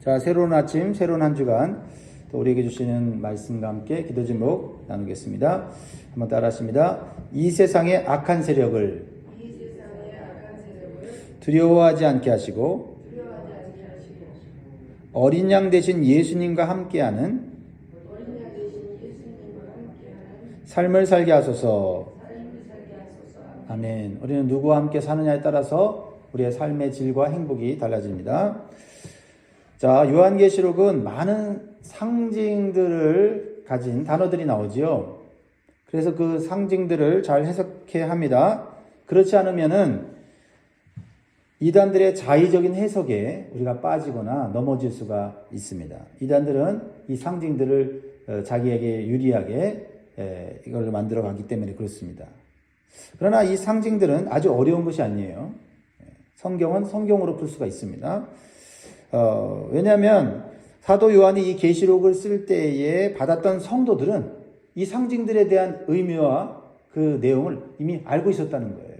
자, 새로운 아침, 새로운 한 주간 또 우리에게 주시는 말씀과 함께 기도 제목 나누겠습니다. 한번 따라 하십니다. 이 세상의 악한 세력을 두려워하지 않게 하시고 어린 양 대신 예수님과 함께하는 삶을 살게 하소서. 아멘. 우리는 누구와 함께 사느냐에 따라서 우리의 삶의 질과 행복이 달라집니다. 자, 요한계시록은 많은 상징들을 가진 단어들이 나오지요. 그래서 그 상징들을 잘 해석해야 합니다. 그렇지 않으면은 이단들의 자의적인 해석에 우리가 빠지거나 넘어질 수가 있습니다. 이단들은 이 상징들을 어, 자기에게 유리하게 에, 이걸 만들어 가기 때문에 그렇습니다. 그러나 이 상징들은 아주 어려운 것이 아니에요. 성경은 성경으로 풀 수가 있습니다. 어, 왜냐하면 사도 요한이 이 계시록을 쓸 때에 받았던 성도들은 이 상징들에 대한 의미와 그 내용을 이미 알고 있었다는 거예요.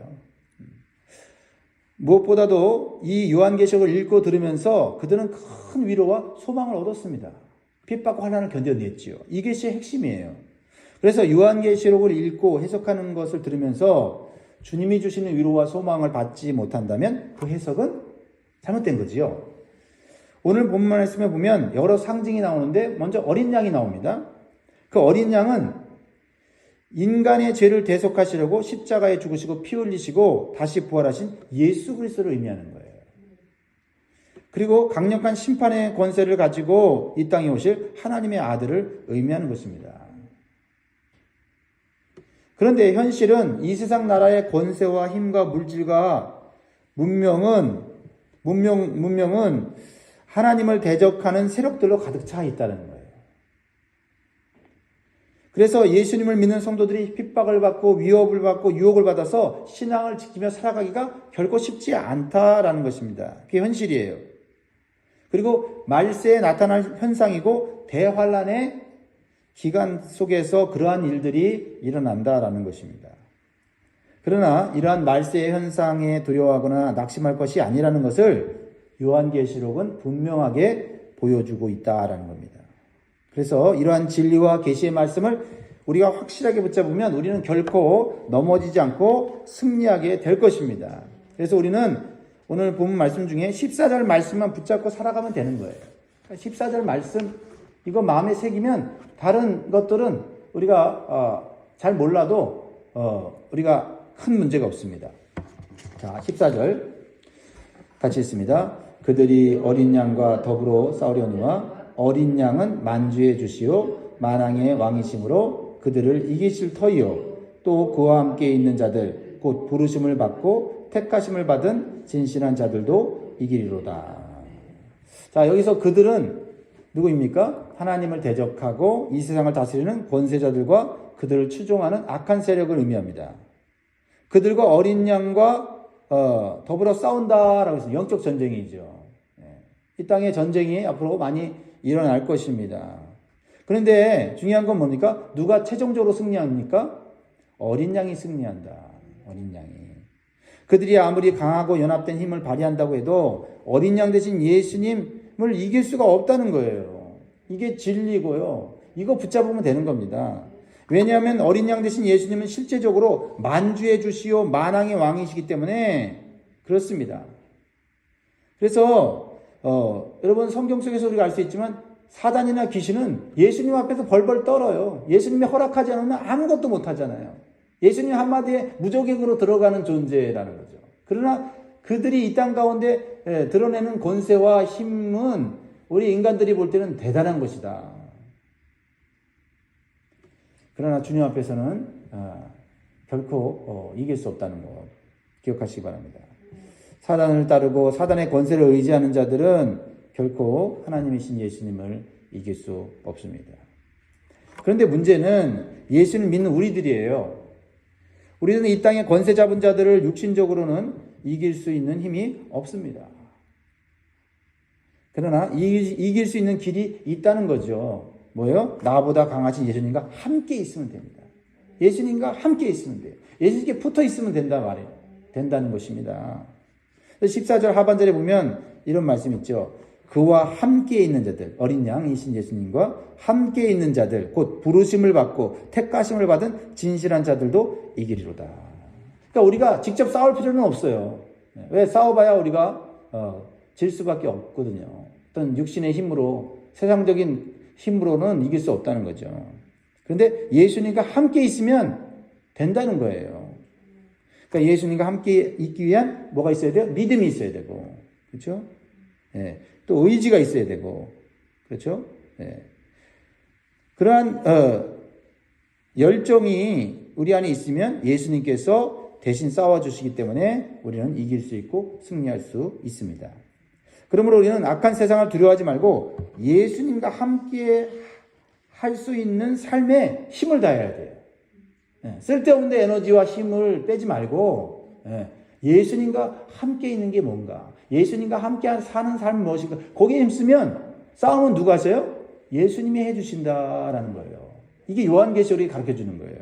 무엇보다도 이 요한계시록을 읽고 들으면서 그들은 큰 위로와 소망을 얻었습니다. 핍박과 환난을 견뎌냈지요. 이것이 핵심이에요. 그래서 요한계시록을 읽고 해석하는 것을 들으면서 주님이 주시는 위로와 소망을 받지 못한다면 그 해석은 잘못된 거지요. 오늘 본문 말씀에 보면 여러 상징이 나오는데 먼저 어린 양이 나옵니다. 그 어린 양은 인간의 죄를 대속하시려고 십자가에 죽으시고 피 흘리시고 다시 부활하신 예수 그리스도를 의미하는 거예요. 그리고 강력한 심판의 권세를 가지고 이 땅에 오실 하나님의 아들을 의미하는 것입니다. 그런데 현실은 이 세상 나라의 권세와 힘과 물질과 문명은 문명 문명은 하나님을 대적하는 세력들로 가득 차 있다는 거예요. 그래서 예수님을 믿는 성도들이 핍박을 받고 위협을 받고 유혹을 받아서 신앙을 지키며 살아가기가 결코 쉽지 않다라는 것입니다. 그게 현실이에요. 그리고 말세에 나타날 현상이고 대환란의 기간 속에서 그러한 일들이 일어난다라는 것입니다. 그러나 이러한 말세의 현상에 두려워하거나 낙심할 것이 아니라는 것을 요한계시록은 분명하게 보여주고 있다라는 겁니다. 그래서 이러한 진리와 계시의 말씀을 우리가 확실하게 붙잡으면 우리는 결코 넘어지지 않고 승리하게 될 것입니다. 그래서 우리는 오늘 본 말씀 중에 14절 말씀만 붙잡고 살아가면 되는 거예요. 14절 말씀 이거 마음에 새기면 다른 것들은 우리가 어, 잘 몰라도 어, 우리가 큰 문제가 없습니다. 자, 14절 같이 있습니다. 그들이 어린 양과 더불어 싸우려니와 어린 양은 만주해 주시오 만왕의 왕이심으로 그들을 이기실 터이요 또 그와 함께 있는 자들 곧 부르심을 받고 택하심을 받은 진실한 자들도 이기리로다. 자, 여기서 그들은 누구입니까? 하나님을 대적하고 이 세상을 다스리는 권세자들과 그들을 추종하는 악한 세력을 의미합니다. 그들과 어린 양과 어, 더불어 싸운다라고 해서 영적 전쟁이죠. 네. 이 땅에 전쟁이 앞으로 많이 일어날 것입니다. 그런데 중요한 건 뭡니까? 누가 최종적으로 승리합니까? 어린 양이 승리한다. 어린 양이. 그들이 아무리 강하고 연합된 힘을 발휘한다고 해도 어린 양 대신 예수님을 이길 수가 없다는 거예요. 이게 진리고요. 이거 붙잡으면 되는 겁니다. 왜냐하면 어린 양 대신 예수님은 실제적으로 만주해 주시오 만왕의 왕이시기 때문에 그렇습니다. 그래서 어, 여러분 성경 속에서 우리가 알 수 있지만 사단이나 귀신은 예수님 앞에서 벌벌 떨어요. 예수님이 허락하지 않으면 아무것도 못 하잖아요. 예수님 한마디에 무조건으로 들어가는 존재라는 거죠. 그러나 그들이 이 땅 가운데 드러내는 권세와 힘은 우리 인간들이 볼 때는 대단한 것이다. 그러나 주님 앞에서는 어, 결코 어, 이길 수 없다는 것 기억하시기 바랍니다. 사단을 따르고 사단의 권세를 의지하는 자들은 결코 하나님이신 예수님을 이길 수 없습니다. 그런데 문제는 예수를 믿는 우리들이에요. 우리는 이 땅의 권세 잡은 자들을 육신적으로는 이길 수 있는 힘이 없습니다. 그러나 이길 수 있는 길이 있다는 거죠. 뭐예요? 나보다 강하신 예수님과 함께 있으면 됩니다. 예수님과 함께 있으면 돼요. 예수님께 붙어 있으면 된다 말이에요. 된다는 것입니다. 14절 하반절에 보면 이런 말씀 있죠. 그와 함께 있는 자들, 어린 양이신 예수님과 함께 있는 자들, 곧 부르심을 받고 택가심을 받은 진실한 자들도 이기리로다. 그러니까 우리가 직접 싸울 필요는 없어요. 왜 싸워봐야 우리가 어, 질 수밖에 없거든요. 어떤 육신의 힘으로 세상적인 힘으로는 이길 수 없다는 거죠. 그런데 예수님과 함께 있으면 된다는 거예요. 그러니까 예수님과 함께 있기 위한 뭐가 있어야 돼요? 믿음이 있어야 되고, 그렇죠? 예. 또 의지가 있어야 되고, 그렇죠? 예. 그러한 어, 열정이 우리 안에 있으면 예수님께서 대신 싸워 주시기 때문에 우리는 이길 수 있고 승리할 수 있습니다. 그러므로 우리는 악한 세상을 두려워하지 말고 예수님과 함께 할 수 있는 삶에 힘을 다해야 돼요. 예, 쓸데없는 에너지와 힘을 빼지 말고 예, 예수님과 함께 있는 게 뭔가 예수님과 함께 사는 삶이 무엇인가 거기에 힘쓰면 싸움은 누가 하세요? 예수님이 해주신다라는 거예요. 이게 요한계시록이 가르쳐 주는 거예요.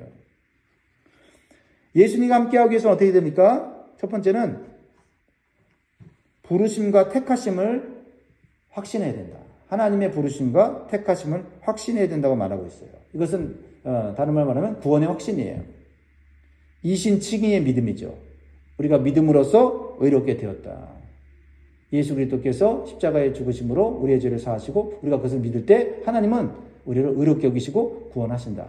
예수님과 함께하기 위해서는 어떻게 됩니까? 첫 번째는 부르심과 택하심을 확신해야 된다. 하나님의 부르심과 택하심을 확신해야 된다고 말하고 있어요. 이것은 어, 다른 말 말하면 구원의 확신이에요. 이신치기의 믿음이죠. 우리가 믿음으로써 의롭게 되었다. 예수 그리스도께서 십자가에 죽으심으로 우리의 죄를 사하시고 우리가 그것을 믿을 때 하나님은 우리를 의롭게 여기시고 구원하신다.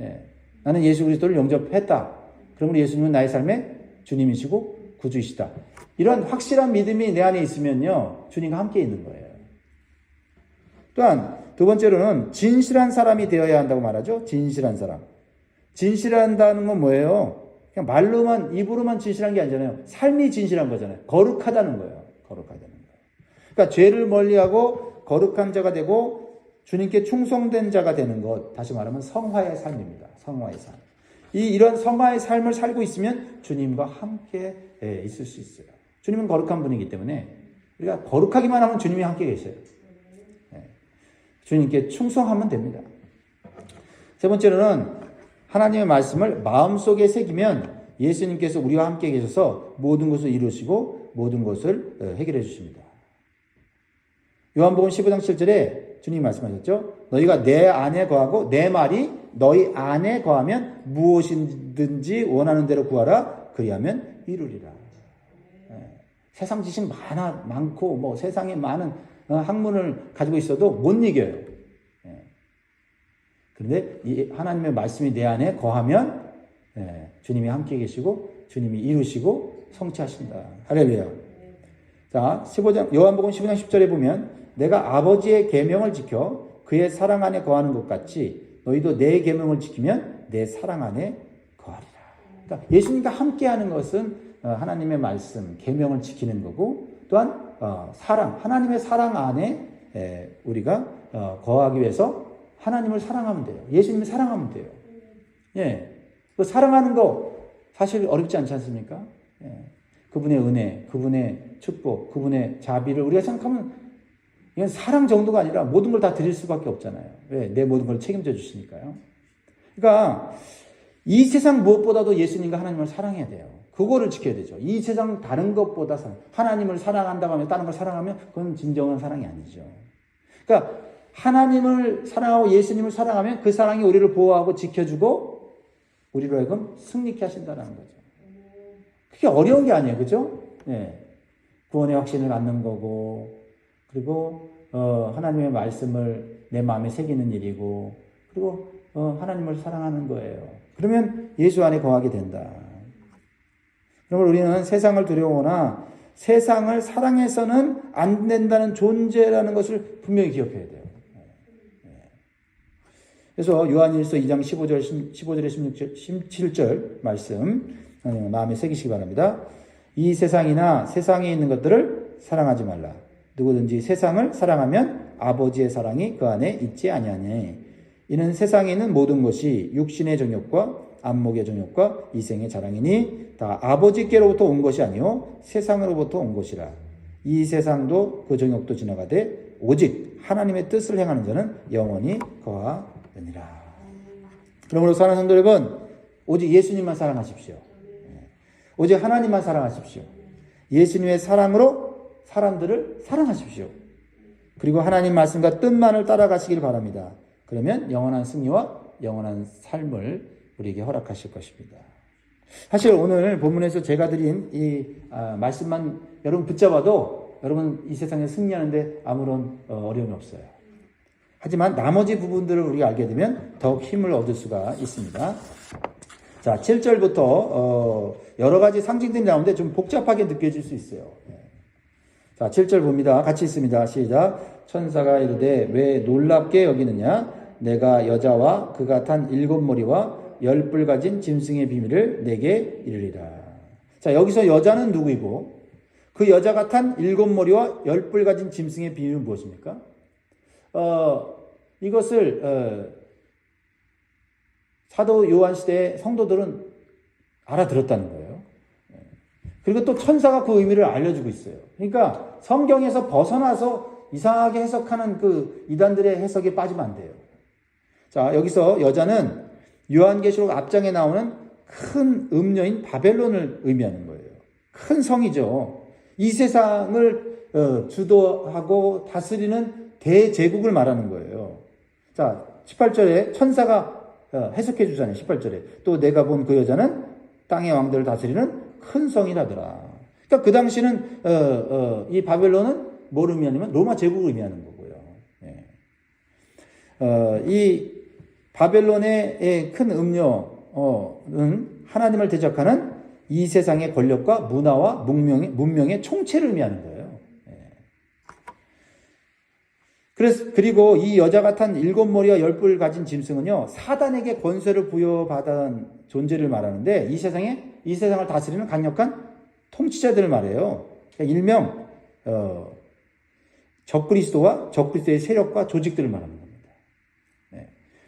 예. 나는 예수 그리스도를 영접했다. 그러므로 예수님은 나의 삶의 주님이시고 구주이시다. 이런 확실한 믿음이 내 안에 있으면요, 주님과 함께 있는 거예요. 또한 두 번째로는 진실한 사람이 되어야 한다고 말하죠. 진실한 사람. 진실한다는 건 뭐예요? 그냥 말로만 입으로만 진실한 게 아니잖아요. 삶이 진실한 거잖아요. 거룩하다는 거예요. 거룩하다는 거예요. 그러니까 죄를 멀리하고 거룩한 자가 되고 주님께 충성된 자가 되는 것. 다시 말하면 성화의 삶입니다. 성화의 삶. 이 이런 성화의 삶을 살고 있으면 주님과 함께 예, 있을 수 있어요. 주님은 거룩한 분이기 때문에 우리가 거룩하기만 하면 주님이 함께 계셔요. 주님께 충성하면 됩니다. 세 번째로는 하나님의 말씀을 마음속에 새기면 예수님께서 우리와 함께 계셔서 모든 것을 이루시고 모든 것을 어, 해결해 주십니다. 요한복음 15장 7절에 주님 말씀하셨죠. 너희가 내 안에 거하고 내 말이 너희 안에 거하면 무엇이든지 원하는 대로 구하라. 그리하면 이루리라. 예. 세상 지식 많아 많고 뭐 세상에 많은 어, 학문을 가지고 있어도 못 이겨요. 예. 그런데 이 하나님의 말씀이 내 안에 거하면 예, 주님이 함께 계시고 주님이 이루시고 성취하신다. 할렐루야. 자, 15장 요한복음 15장 10절에 보면 내가 아버지의 계명을 지켜 그의 사랑 안에 거하는 것 같이 너희도 내 계명을 지키면 내 사랑 안에. 그러니까 예수님과 함께하는 것은 어, 하나님의 말씀, 계명을 지키는 거고 또한 어, 사랑, 하나님의 사랑 안에 에, 우리가 어, 거하기 위해서 하나님을 사랑하면 돼요. 예수님을 사랑하면 돼요. 예. 그 사랑하는 거 사실 어렵지 않지 않습니까? 예. 그분의 은혜, 그분의 축복, 그분의 자비를 우리가 생각하면 이건 사랑 정도가 아니라 모든 걸 다 드릴 수밖에 없잖아요. 왜? 내 모든 걸 책임져 주시니까요. 그러니까 이 세상 무엇보다도 예수님과 하나님을 사랑해야 돼요. 그거를 지켜야 되죠. 이 세상 다른 것보다 사랑. 하나님을 사랑한다고 하면 다른 걸 사랑하면 그건 진정한 사랑이 아니죠. 그러니까 하나님을 사랑하고 예수님을 사랑하면 그 사랑이 우리를 보호하고 지켜주고 우리로 하여금 승리케 하신다는 거죠. 그게 어려운 게 아니에요. 그죠? 네. 구원의 확신을 갖는 거고 그리고 어, 하나님의 말씀을 내 마음에 새기는 일이고 그리고 어, 하나님을 사랑하는 거예요. 그러면 예수 안에 거하게 된다. 그러므로 우리는 세상을 두려워하나 세상을 사랑해서는 안 된다는 존재라는 것을 분명히 기억해야 돼요. 그래서 요한일서 2장 15절, 15절에 16절, 17절 말씀 어, 마음에 새기시기 바랍니다. 이 세상이나 세상에 있는 것들을 사랑하지 말라. 누구든지 세상을 사랑하면 아버지의 사랑이 그 안에 있지 아니하니. 이는 세상에 있는 모든 것이 육신의 정욕과 안목의 정욕과 이생의 자랑이니 다 아버지께로부터 온 것이 아니요 세상으로부터 온 것이라. 이 세상도 그 정욕도 지나가되 오직 하나님의 뜻을 행하는 자는 영원히 거하느니라. 그러므로 사랑하는 성도 여러분, 오직 예수님만 사랑하십시오. 오직 하나님만 사랑하십시오. 예수님의 사랑으로 사람들을 사랑하십시오. 그리고 하나님 말씀과 뜻만을 따라가시길 바랍니다. 그러면 영원한 승리와 영원한 삶을 우리에게 허락하실 것입니다. 사실 오늘 본문에서 제가 드린 이 아, 말씀만 여러분 붙잡아도 여러분 이 세상에 승리하는데 아무런 어, 어려움이 없어요. 하지만 나머지 부분들을 우리가 알게 되면 더욱 힘을 얻을 수가 있습니다. 자, 7절부터 어, 여러 가지 상징들이 나오는데 좀 복잡하게 느껴질 수 있어요. 예. 자, 7절 봅니다. 같이 있습니다. 시작. 천사가 이르되 왜 놀랍게 여기느냐? 내가 여자와 그가 탄 일곱 머리와 열 뿔 가진 짐승의 비밀을 내게 이르리라. 자, 여기서 여자는 누구이고 그 여자가 탄 일곱 머리와 열 뿔 가진 짐승의 비밀은 무엇입니까? 어, 이것을 어, 사도 요한 시대의 성도들은 알아들었다는 거예요. 그리고 또 천사가 그 의미를 알려주고 있어요. 그러니까 성경에서 벗어나서 이상하게 해석하는 그 이단들의 해석에 빠지면 안 돼요. 자, 여기서 여자는 요한계시록 앞장에 나오는 큰 음녀인 바벨론을 의미하는 거예요. 큰 성이죠. 이 세상을 어, 주도하고 다스리는 대제국을 말하는 거예요. 자, 18절에 천사가 어, 해석해 주잖아요. 18절에. 또 내가 본 그 여자는 땅의 왕들을 다스리는 큰 성이라더라. 그러니까 그 당시는 어, 어, 이 바벨론은 뭘 의미하냐면 로마 제국을 의미하는 거고요. 예. 어, 이 바벨론의 큰 음료는 하나님을 대적하는 이 세상의 권력과 문화와 문명의, 문명의 총체를 의미하는 거예요. 예. 그래서 그리고 이 여자가 탄 일곱 머리와 열뿔 가진 짐승은요 사단에게 권세를 부여받은 존재를 말하는데 이 세상에 이 세상을 다스리는 강력한 통치자들을 말해요. 그러니까 일명 어, 적그리스도와 적그리스도의 세력과 조직들을 말하는 겁니다.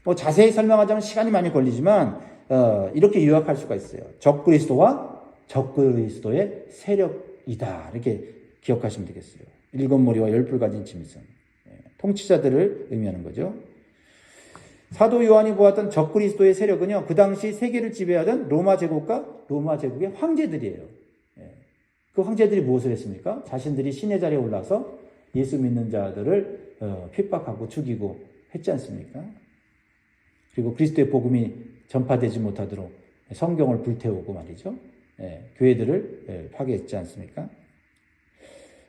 네. 뭐 자세히 설명하자면 시간이 많이 걸리지만 어, 이렇게 요약할 수가 있어요. 적그리스도와 적그리스도의 세력이다 이렇게 기억하시면 되겠어요. 일곱 머리와 열뿔 가진 짐승. 통치자들을 의미하는 거죠. 사도 요한이 보았던 적그리스도의 세력은요, 그 당시 세계를 지배하던 로마 제국과 로마 제국의 황제들이에요. 예. 그 황제들이 무엇을 했습니까? 자신들이 신의 자리에 올라서 예수 믿는 자들을 어, 핍박하고 죽이고 했지 않습니까? 그리고 그리스도의 복음이 전파되지 못하도록 성경을 불태우고 말이죠. 예, 교회들을 예, 파괴했지 않습니까?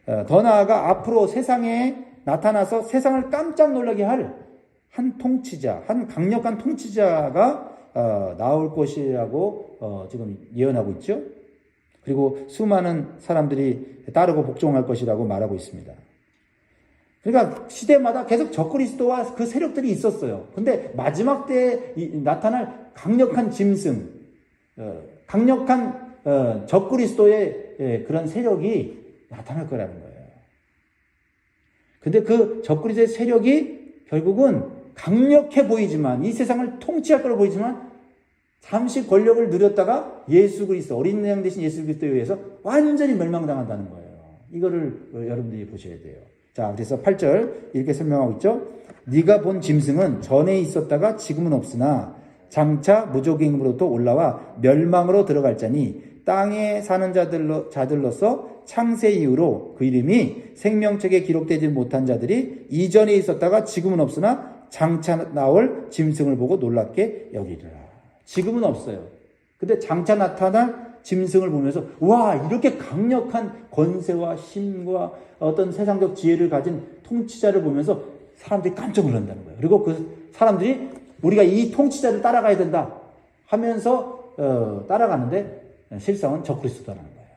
어, 더 나아가 앞으로 세상에 나타나서 세상을 깜짝 놀라게 할 한 통치자, 한 강력한 통치자가 어, 나올 것이라고 어, 지금 예언하고 있죠. 그리고 수많은 사람들이 따르고 복종할 것이라고 말하고 있습니다. 그러니까 시대마다 계속 적그리스도와 그 세력들이 있었어요. 근데 마지막 때에 나타날 강력한 짐승, 어, 강력한 어, 적그리스도의 예, 그런 세력이 나타날 거라는 거예요. 근데 그 적그리스도의 세력이 결국은 강력해 보이지만 이 세상을 통치할 걸로 보이지만 잠시 권력을 누렸다가 예수 그리스도 어린 양 대신 예수 그리스도에 의해서 완전히 멸망당한다는 거예요. 이거를 여러분들이 보셔야 돼요. 자, 그래서 8절 이렇게 설명하고 있죠. 네가 본 짐승은 전에 있었다가 지금은 없으나 장차 무조갱으로부터 올라와 멸망으로 들어갈 자니 땅에 사는 자들로, 자들로서 창세 이후로 그 이름이 생명책에 기록되지 못한 자들이 이전에 있었다가 지금은 없으나 장차 나올 짐승을 보고 놀랍게 여기리라. 지금은 없어요. 근데 장차 나타날 짐승을 보면서 와 이렇게 강력한 권세와 힘과 어떤 세상적 지혜를 가진 통치자를 보면서 사람들이 깜짝 놀란다는 거예요. 그리고 그 사람들이 우리가 이 통치자를 따라가야 된다 하면서 어, 따라가는데 실상은 적그리스도라는 거예요.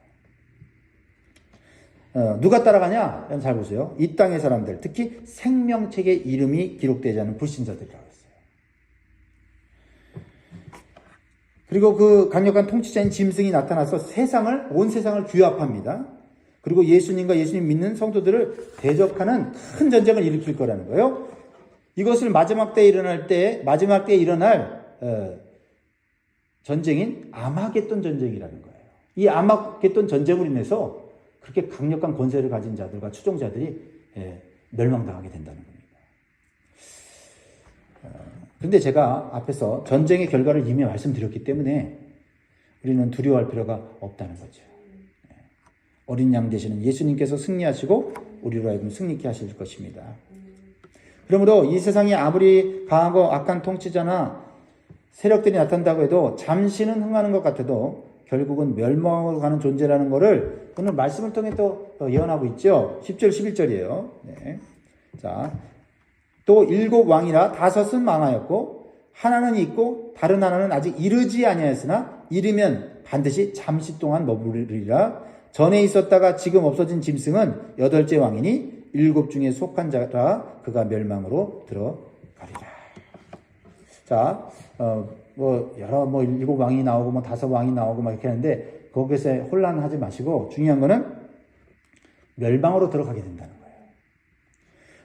어, 누가 따라가냐? 잘 보세요. 이 땅의 사람들, 특히 생명책의 이름이 기록되지 않은 불신자들이라고 했어요. 그리고 그 강력한 통치자인 짐승이 나타나서 세상을, 온 세상을 규합합니다. 그리고 예수님과 예수님 믿는 성도들을 대적하는 큰 전쟁을 일으킬 거라는 거예요. 이것을 마지막 때 일어날 때, 마지막 때 일어날, 어, 전쟁인 아마겟돈 전쟁이라는 거예요. 이 아마겟돈 전쟁으로 인해서 그렇게 강력한 권세를 가진 자들과 추종자들이 예, 멸망당하게 된다는 겁니다. 어, 제가 앞에서 전쟁의 결과를 이미 말씀드렸기 때문에 우리는 두려워할 필요가 없다는 거죠. 예. 어린 양 되시는 예수님께서 승리하시고 우리로 하여금 승리케 하실 것입니다. 그러므로 이 세상이 아무리 강하고 악한 통치자나 세력들이 나타난다고 해도 잠시는 흥하는 것 같아도 결국은 멸망으로 가는 존재라는 것을 오늘 말씀을 통해 또 예언하고 있죠. 10절, 11절이에요. 네. 자, 또 일곱 왕이라 다섯은 망하였고 하나는 있고 다른 하나는 아직 이르지 아니하였으나 이르면 반드시 잠시 동안 머무르리라 전에 있었다가 지금 없어진 짐승은 여덟째 왕이니 일곱 중에 속한 자라 그가 멸망으로 들어가리라. 자, 어, 뭐 여러 뭐 일곱 왕이 나오고 뭐 다섯 왕이 나오고 막 이렇게 하는데 거기서 혼란하지 마시고 중요한 거는 멸망으로 들어가게 된다는.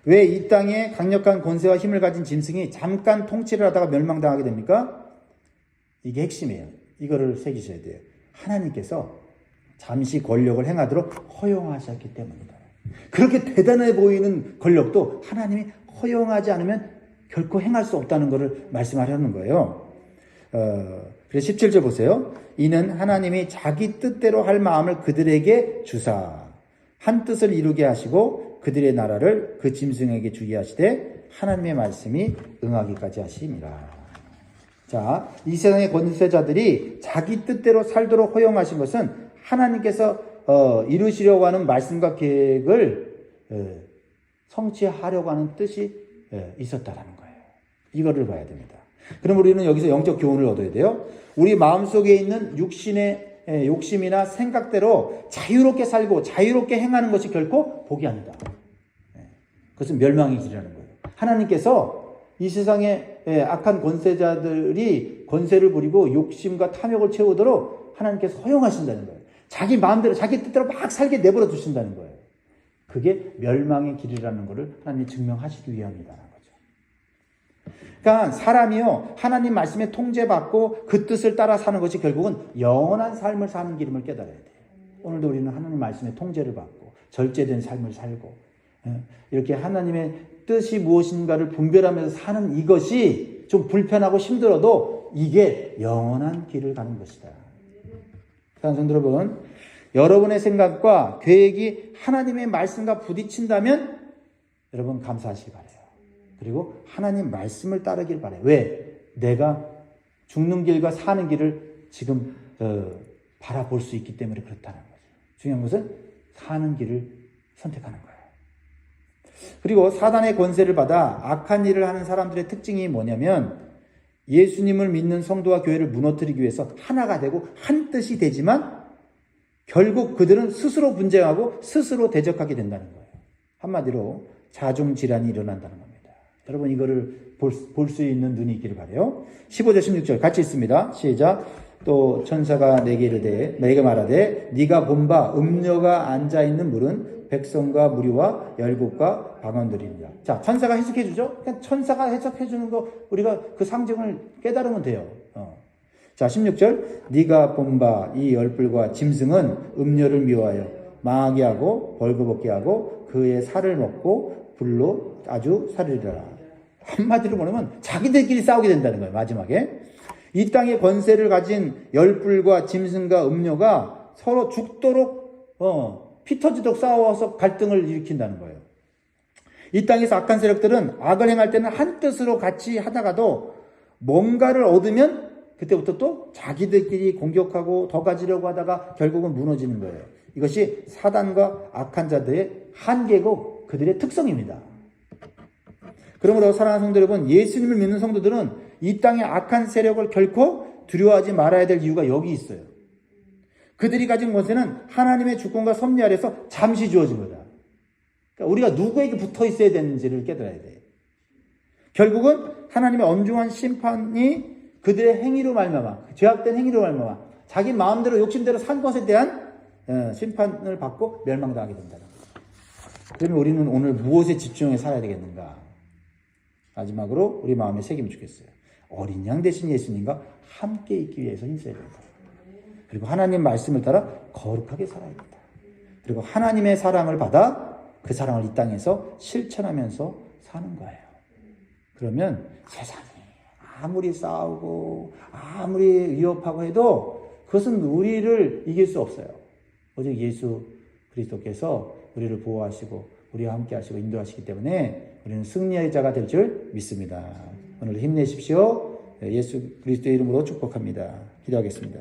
왜 이 땅에 강력한 권세와 힘을 가진 짐승이 잠깐 통치를 하다가 멸망당하게 됩니까? 이게 핵심이에요. 이거를 새기셔야 돼요. 하나님께서 잠시 권력을 행하도록 허용하셨기 때문이다. 그렇게 대단해 보이는 권력도 하나님이 허용하지 않으면 결코 행할 수 없다는 것을 말씀하려는 거예요. 어, 그래서 17절 보세요. 이는 하나님이 자기 뜻대로 할 마음을 그들에게 주사 한 뜻을 이루게 하시고 그들의 나라를 그 짐승에게 주게 하시되 하나님의 말씀이 응하기까지 하심이라. 자, 이 세상의 권세자들이 자기 뜻대로 살도록 허용하신 것은 하나님께서 어, 이루시려고 하는 말씀과 계획을 에, 성취하려고 하는 뜻이 에, 있었다라는 거예요. 이거를 봐야 됩니다. 그럼 우리는 여기서 영적 교훈을 얻어야 돼요. 우리 마음속에 있는 육신의 에, 욕심이나 생각대로 자유롭게 살고 자유롭게 행하는 것이 결코 복이 아니다. 에, 그것은 멸망의 길이라는 거예요. 하나님께서 이 세상의 에, 악한 권세자들이 권세를 부리고 욕심과 탐욕을 채우도록 하나님께서 허용하신다는 거예요. 자기 마음대로 자기 뜻대로 막 살게 내버려 두신다는 거예요. 그게 멸망의 길이라는 것을 하나님이 증명하시기 위함이다라는 거죠. 그러니까 사람이요 하나님 말씀에 통제받고 그 뜻을 따라 사는 것이 결국은 영원한 삶을 사는 길임을 깨달아야 돼요. 오늘도 우리는 하나님 말씀에 통제를 받고 절제된 삶을 살고 예, 이렇게 하나님의 뜻이 무엇인가를 분별하면서 사는 이것이 좀 불편하고 힘들어도 이게 영원한 길을 가는 것이다. 사랑하는 여러분, 여러분의 생각과 계획이 하나님의 말씀과 부딪힌다면 여러분 감사하시기 바래요. 그리고 하나님 말씀을 따르길 바래요. 왜? 내가 죽는 길과 사는 길을 지금 어, 바라볼 수 있기 때문에 그렇다는 거죠. 중요한 것은 사는 길을 선택하는 거예요. 그리고 사단의 권세를 받아 악한 일을 하는 사람들의 특징이 뭐냐면 예수님을 믿는 성도와 교회를 무너뜨리기 위해서 하나가 되고 한 뜻이 되지만 결국 그들은 스스로 분쟁하고 스스로 대적하게 된다는 거예요. 한마디로 자중 질환이 일어난다는 겁니다. 여러분 이거를 볼수 있는 눈이 있기를 바래요. 15절 16절 같이 있습니다. 시작. 또 천사가 내게 이르되 내게 말하되 네가 본바 음녀가 앉아 있는 물은 백성과 무리와 열국과 방언들입니다. 자, 천사가 해석해 주죠. 그냥 천사가 해석해 주는 거 우리가 그 상징을 깨달으면 돼요. 어. 자, 16절 네가 본바 이 열불과 짐승은 음녀를 미워하여 망하게 하고 벌거벗게 하고 그의 살을 먹고 불로 아주 살리리라. 한마디로 보면 자기들끼리 싸우게 된다는 거예요. 마지막에 이 땅의 권세를 가진 열불과 짐승과 음녀가 서로 죽도록 어, 피 터지도록 싸워서 갈등을 일으킨다는 거예요. 이 땅에서 악한 세력들은 악을 행할 때는 한 뜻으로 같이 하다가도 뭔가를 얻으면 그때부터 또 자기들끼리 공격하고 더 가지려고 하다가 결국은 무너지는 거예요. 이것이 사단과 악한 자들의 한계고 그들의 특성입니다. 그러므로 사랑하는 성도 여러분, 예수님을 믿는 성도들은 이 땅의 악한 세력을 결코 두려워하지 말아야 될 이유가 여기 있어요. 그들이 가진 권세는 하나님의 주권과 섭리 아래서 잠시 주어진 거다. 그러니까 우리가 누구에게 붙어 있어야 되는지를 깨달아야 돼. 결국은 하나님의 엄중한 심판이 그들의 행위로 말미암아, 죄악된 행위로 말미암아, 자기 마음대로 욕심대로 산 것에 대한 어, 심판을 받고 멸망당하게 거죠. 그러면 우리는 오늘 무엇에 집중해 살아야 되겠는가? 마지막으로 우리 마음에 새기면 좋겠어요. 어린 양 대신 예수님과 함께 있기 위해서 힘써야 된다. 그리고 하나님 말씀을 따라 거룩하게 살아야 된다. 그리고 하나님의 사랑을 받아 그 사랑을 이 땅에서 실천하면서 사는 거예요. 그러면 세상이 아무리 싸우고 아무리 위협하고 해도 그것은 우리를 이길 수 없어요. 오직 예수 그리스도께서 우리를 보호하시고 우리와 함께 하시고 인도하시기 때문에 우리는 승리의 자가 될 줄 믿습니다. 오늘 힘내십시오. 예수 그리스도의 이름으로 축복합니다. 기도하겠습니다.